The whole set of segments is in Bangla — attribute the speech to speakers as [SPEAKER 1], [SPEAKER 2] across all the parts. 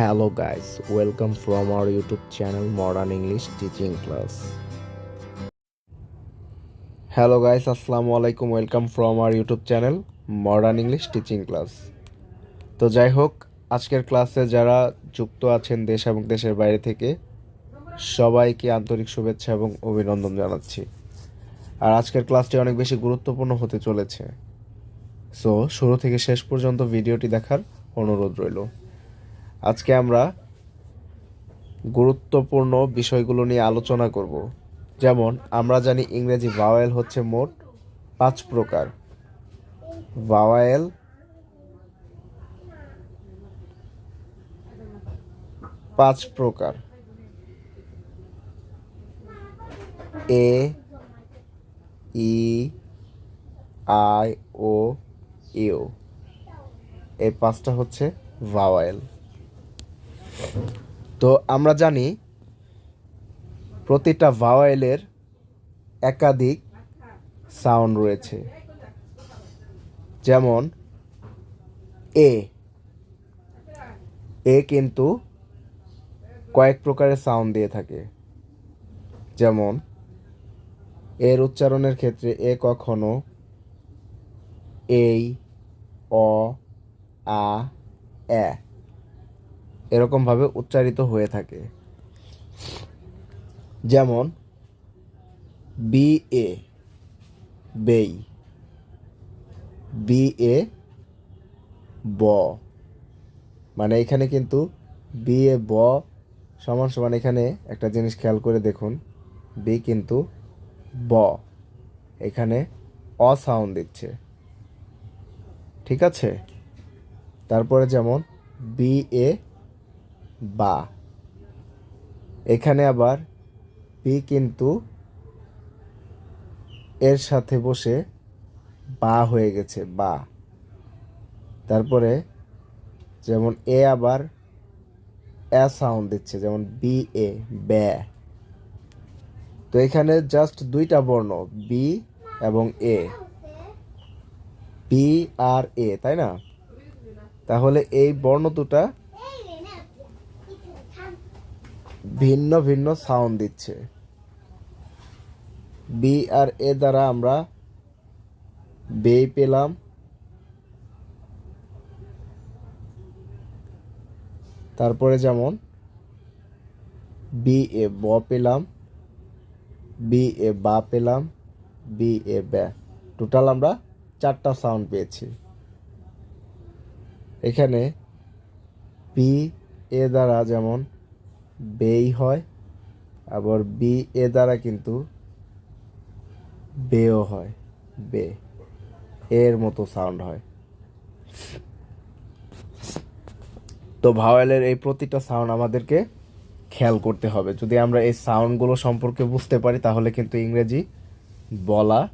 [SPEAKER 1] Hello guys, welcome from our YouTube channel modern English teaching class hello guys আসসালামু আলাইকুম welcome from our YouTube channel modern English teaching class তো যাই হোক আজকের ক্লাসে যারা যুক্ত আছেন দেশ এবং দেশের বাইরে থেকে সবাইকে আন্তরিক শুভেচ্ছা এবং অভিনন্দন জানাচ্ছি। আর আজকের ক্লাসটি অনেক বেশি গুরুত্বপূর্ণ হতে চলেছে। সো শুরু থেকে শেষ পর্যন্ত ভিডিওটি দেখার অনুরোধ রইল। আজকে আমরা গুরুত্বপূর্ণ বিষয়গুলো নিয়ে আলোচনা করব। যেমন, আমরা জানি ইংরেজি ভাওয়েল হচ্ছে মোট পাঁচ প্রকার। ভাওয়েল পাঁচ প্রকার। এ, ই, আই, ও ইউ এই পাঁচটা হচ্ছে ভাওয়েল তো আমরা জানি প্রতিটা ভাওয়েলের একাধিক সাউন্ড রয়েছে। যেমন, এ। এ কিন্তু কয়েক প্রকারের সাউন্ড দিয়ে থাকে। যেমন, এর উচ্চারণের ক্ষেত্রে এ কখনো এই, অ, আ, এ। এরকমভাবে উচ্চারিত হয়ে থাকে। যেমন বি এ বেই। বি এ ব। মানে এখানে কিন্তু বি এ ব সমান সমান এখানে একটা জিনিস খেয়াল করে দেখুন। বি কিন্তু ব। এখানে অ সাউন্ড দিচ্ছে। ঠিক আছে? তারপরে যেমন বি এ বা। এখানে আবার পি কিন্তু এর সাথে বসে বা হয়ে গেছে, বা। তারপরে যেমন এ আবার এ সাউন্ড দিচ্ছে, যেমন বি, এ, ব্যা। তো এখানে জাস্ট দুইটা বর্ণ, বি এবং এ। বি আর এ, তাই না? তাহলে এই বর্ণ দুটা ভিন্ন ভিন্ন সাউন্ড দিচ্ছে। বি আর এ দ্বারা আমরা বেই পেলাম। তারপরে যেমন বি এ ব পেলাম বি এ বা পেলাম বি এ ব্যা। টোটাল আমরা চারটা সাউন্ড পেয়েছি। এখানে বি এ দ্বারা যেমন বেই হয়, আবার বি, এ দ্বারা কিন্তু বেও হয়, বে, এর মতো সাউন্ড হয়। তো ভাওয়েলের এই প্রতিটা সাউন্ড আমাদেরকে খেয়াল করতে হবে। যদি আমরা এই সাউন্ডগুলো সম্পর্কে বুঝতে পারি, তাহলে কিন্তু ইংরেজি বলা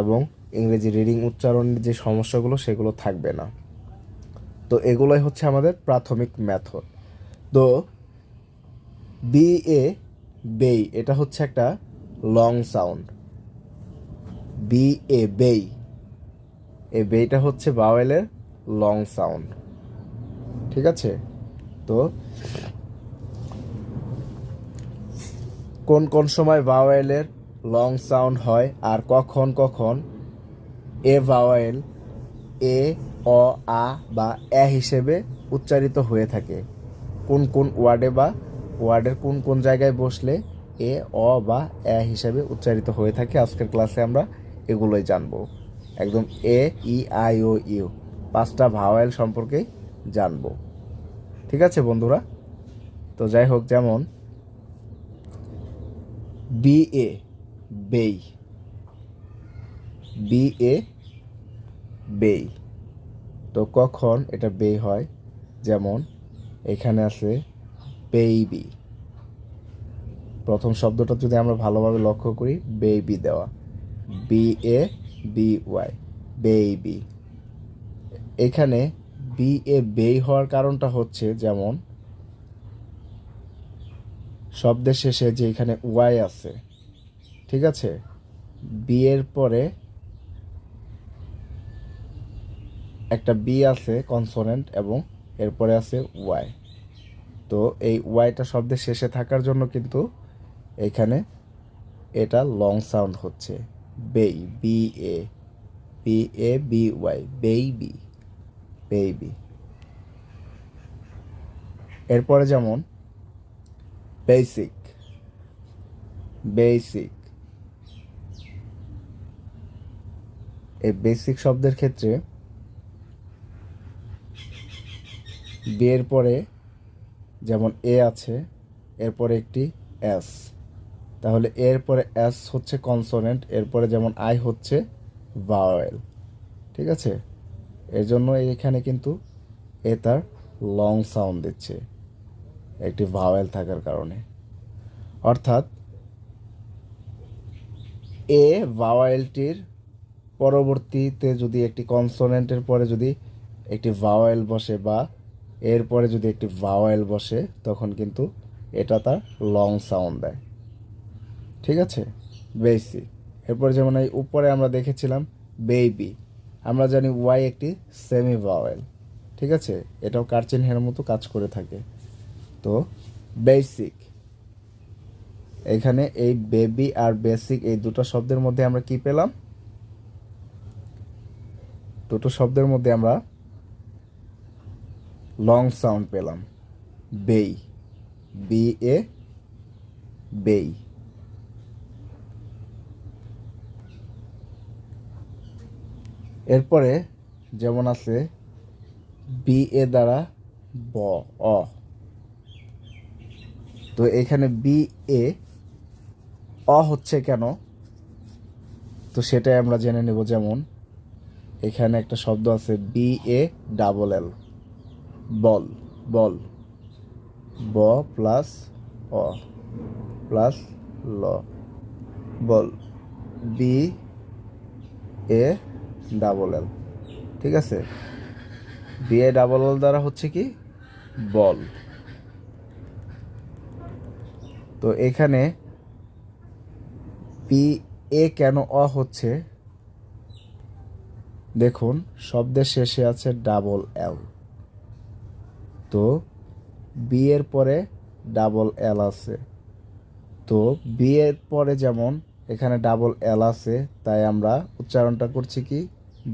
[SPEAKER 1] এবং ইংরেজি রিডিং উচ্চারণের যে সমস্যাগুলো, সেগুলো থাকবে না। তো এগুলোই হচ্ছে আমাদের প্রাথমিক মেথড তো বি এ বেই, এটা হচ্ছে একটা লং সাউন্ড বি এ বেই, এ বেইটা হচ্ছে বাওয়েলের লং সাউন্ড ঠিক আছে? তো কোন কোন সময় ভাওয়েলের লং সাউন্ড হয় আর কখন কখন? এ ভাওয়েল এ, অ, আ বা এ হিসেবে উচ্চারিত হয়ে থাকে। কোন কোন ওয়ার্ডে বা ওয়ার্ডের কোন কোন জায়গায় বসলে এ, অ বা এ হিসাবে উচ্চারিত হয়ে থাকে, আজকের ক্লাসে আমরা এগুলোই জানব। একদম A, E, I, O, U, পাঁচটা ভাওয়েল সম্পর্কে জানব। ঠিক আছে বন্ধুরা? তো যাই হোক, যেমন বি, এ, বেই। বি, এ, বেই। তো কখন এটা বেই হয়? যেমন এখানে আছে বেইবি প্রথম শব্দটা যদি আমরা ভালোভাবে লক্ষ্য করি বেবি দেওয়া। B A B Y baby এখানে বি এ বেই হওয়ার কারণটা হচ্ছে যেমন, শব্দের শেষে যে এখানে ওয়াই আছে, ঠিক আছে? বি এর পরে একটা বি আছে কনসোনেন্ট এবং এরপরে আছে ওয়াই তো এই ওয়াইটা শব্দের শেষে থাকার জন্য কিন্তু এখানে এটা লং সাউন্ড হচ্ছে। বেই B A B A B Y baby baby. এরপরে যেমন বেসিক বেসিক এই বেসিক শব্দের ক্ষেত্রে, বিয়ের পরে যেমন এ আছে, এরপরে একটি এস। তাহলে এরপরে এস হচ্ছে কনসোনেন্ট এরপরে যেমন আই হচ্ছে ভাওয়েল ঠিক আছে? এর জন্য এখানে কিন্তু এ তার লং সাউন্ড দিচ্ছে, একটি ভাওয়েল থাকার কারণে। অর্থাৎ এ ভাওয়েলটির পরবর্তীতে যদি একটি কনসোনেন্টের পরে যদি একটি ভাওয়েল বসে বা এরপরে যদি একটি ভাওয়েল বসে, তখন কিন্তু এটা তার লং সাউন্ড দেয়। ঠিক আছে? বেসি এরপরে যেমন এই উপরে আমরা দেখেছিলাম বেবি আমরা জানি ওয়াই একটি সেমি ভাওয়েল ঠিক আছে? এটাও কারচিনহের মতো কাজ করে থাকে। তো বেসিক এখানে এই বেবি আর বেসিক এই দুটো শব্দের মধ্যে আমরা কি পেলাম? দুটো শব্দের মধ্যে আমরা লং সাউন্ড পেলাম। বেই। বি এ বেই। এরপরে যেমন আছে বি এ দ্বারা ব, অ। তো এখানে বি এ অ হচ্ছে কেন? তো সেটাই আমরা জেনে নেব যেমন। এখানে একটা শব্দ আছে B A double L ball ball. ব প্লাস অ plus law. Ball. B A double L ঠিক আছে? বি এ ডাবল এল দ্বারা হচ্ছে কি? বল। তো এখানে পি এ কেন অ হচ্ছে? দেখুন, শব্দের শেষে আছে ডাবল এল তো বি এর পরে ডাবল এল আছে। তো বি এর পরে যেমন এখানে ডাবল এল আছে, তাই আমরা উচ্চারণটা করছি কি?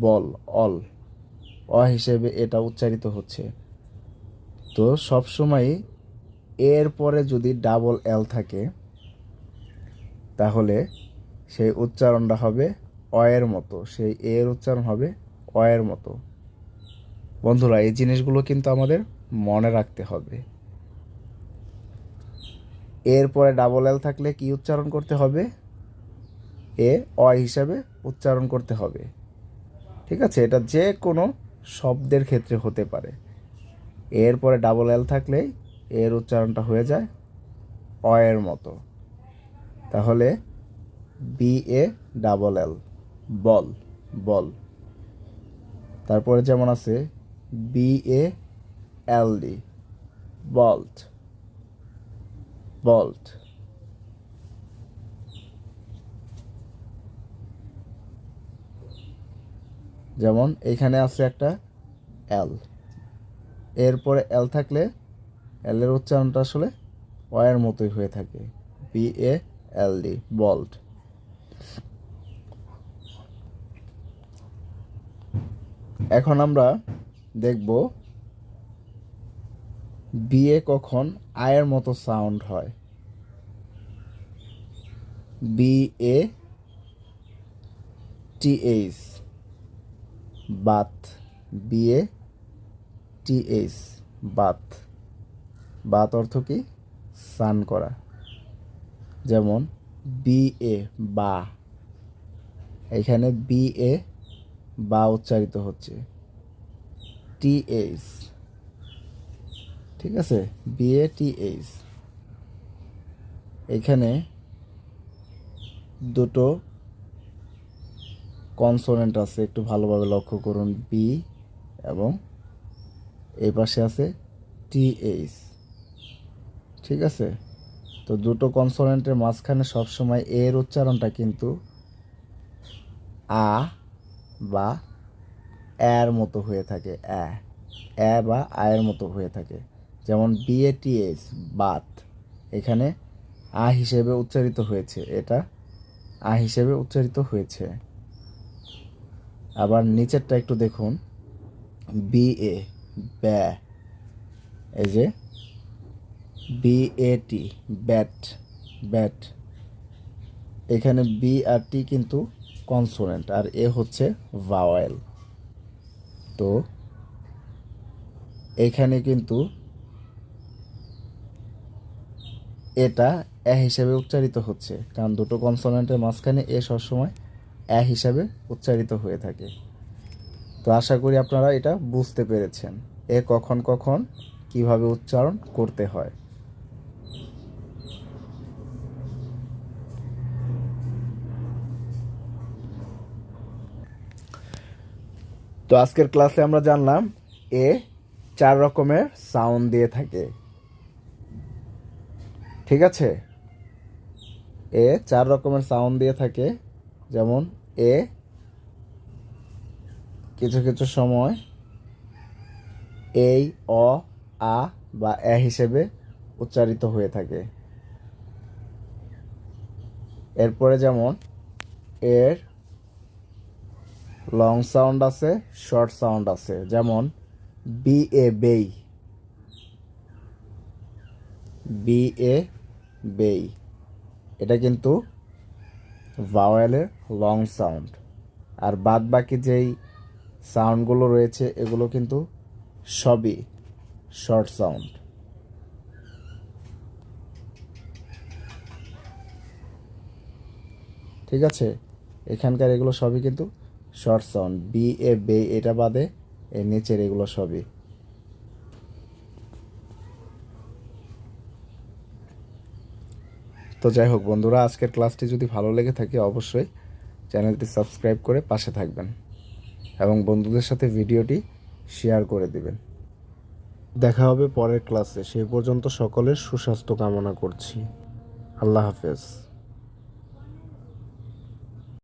[SPEAKER 1] বল, অল। অ হিসেবে এটা উচ্চারিত হচ্ছে। তো সবসময় এর পরে যদি ডাবল এল থাকে, তাহলে সেই উচ্চারণটা হবে অয়ের মতো। সেই এর উচ্চারণ হবে অয়ের মতো। বন্ধুরা, এই জিনিসগুলো কিন্তু আমাদের মনে রাখতে হবে। এর পরে ডাবল এল থাকলে কি উচ্চারণ করতে হবে? এ অয় হিসাবে উচ্চারণ করতে হবে। ঠিক আছে? এটা যে কোনো শব্দের ক্ষেত্রে হতে পারে। এর পরে ডাবল এল থাকলেই এর উচ্চারণটা হয়ে যায় অয়ের মতো। তাহলে B A double L ball বল। তারপরে যেমন আছে, B A L D bolt bolt যেমন এখানে আছে একটা এল এরপরে এল থাকলে এল এর উচ্চারণটা আসলে ওয়ের মতোই হয়ে থাকে। B A L D bolt এখন আমরা দেখব বিয়ে কখন আয়ের মতো সাউন্ড হয়? B A T H Baat বিয়ে টি এইচ বাত বাত অর্থ কি? স্নান করা। যেমন বি এ বা। এখানে বি এ বা উচ্চারিত হচ্ছে। টি এইচ ঠিক আছে? বি এ টি এইচ এখানে দুটো কনসোনেন্ট আছে, একটু ভালোভাবে লক্ষ্য করুন বি এবং এই পাশে আছে টি এইচ ঠিক আছে? তো দুটো কনসোনেন্টের মাঝখানে সবসময় এর উচ্চারণটা কিন্তু আ বা এর মতো হয়ে থাকে অ্যা এ বা আয়ের মতো হয়ে থাকে। যেমন বিএটিএস বাত, এখানে আ হিসেবে উচ্চারিত হয়েছে। এটা আ হিসেবে উচ্চারিত হয়েছে। আবার নিচেরটা একটু দেখুন। বি এ ব্যা, এই যে B A T bat bat. এখানে বি আর টি কিন্তু কনসোনেন্ট আর এ হচ্ছে ভাওয়েল তো এখানে কিন্তু এটা এ হিসাবে উচ্চারিত হচ্ছে। কারণ দুটো কনসোনেন্টের মাঝখানে এ সবসময় এ হিসাবে উচ্চারিত হয়ে থাকে। তো আশা করি আপনারা এটা বুঝতে পেরেছেন। এ কখন কখন কীভাবে উচ্চারণ করতে হয়। তো আজকের ক্লাসে আমরা জানলাম, এ চার রকমের সাউন্ড দিয়ে থাকে। ঠিক আছে? এ চার রকমের সাউন্ড দিয়ে থাকে। যেমন এ, কিছু কিছু সময় এই, অ, আ বা এ হিসেবে উচ্চারিত হয়ে থাকে। এরপরে যেমন এর লং সাউন্ড আছে শর্ট সাউন্ড আছে। যেমন বি এ বেই। বি এ বেই। এটা কিন্তু ভাওয়েলের লং সাউন্ড আর বাদ বাকি যেই সাউন্ডগুলো রয়েছে, এগুলো কিন্তু সবই শর্ট সাউন্ড ঠিক আছে? এখানকার এগুলো সবই কিন্তু শর্ট সাউন্ড বি এ বে এটা বাদে, এর নিচের এগুলো সবই। তো যাই হোক বন্ধুরা, আজকের ক্লাসটি যদি ভালো লেগে থাকে অবশ্যই চ্যানেলটি সাবস্ক্রাইব করে পাশে থাকবেন এবং বন্ধুদের সাথে ভিডিওটি শেয়ার করে দিবেন। দেখা হবে পরের ক্লাসে। সেই পর্যন্ত সকলের সুস্বাস্থ্য কামনা করছি। আল্লাহ হাফেজ।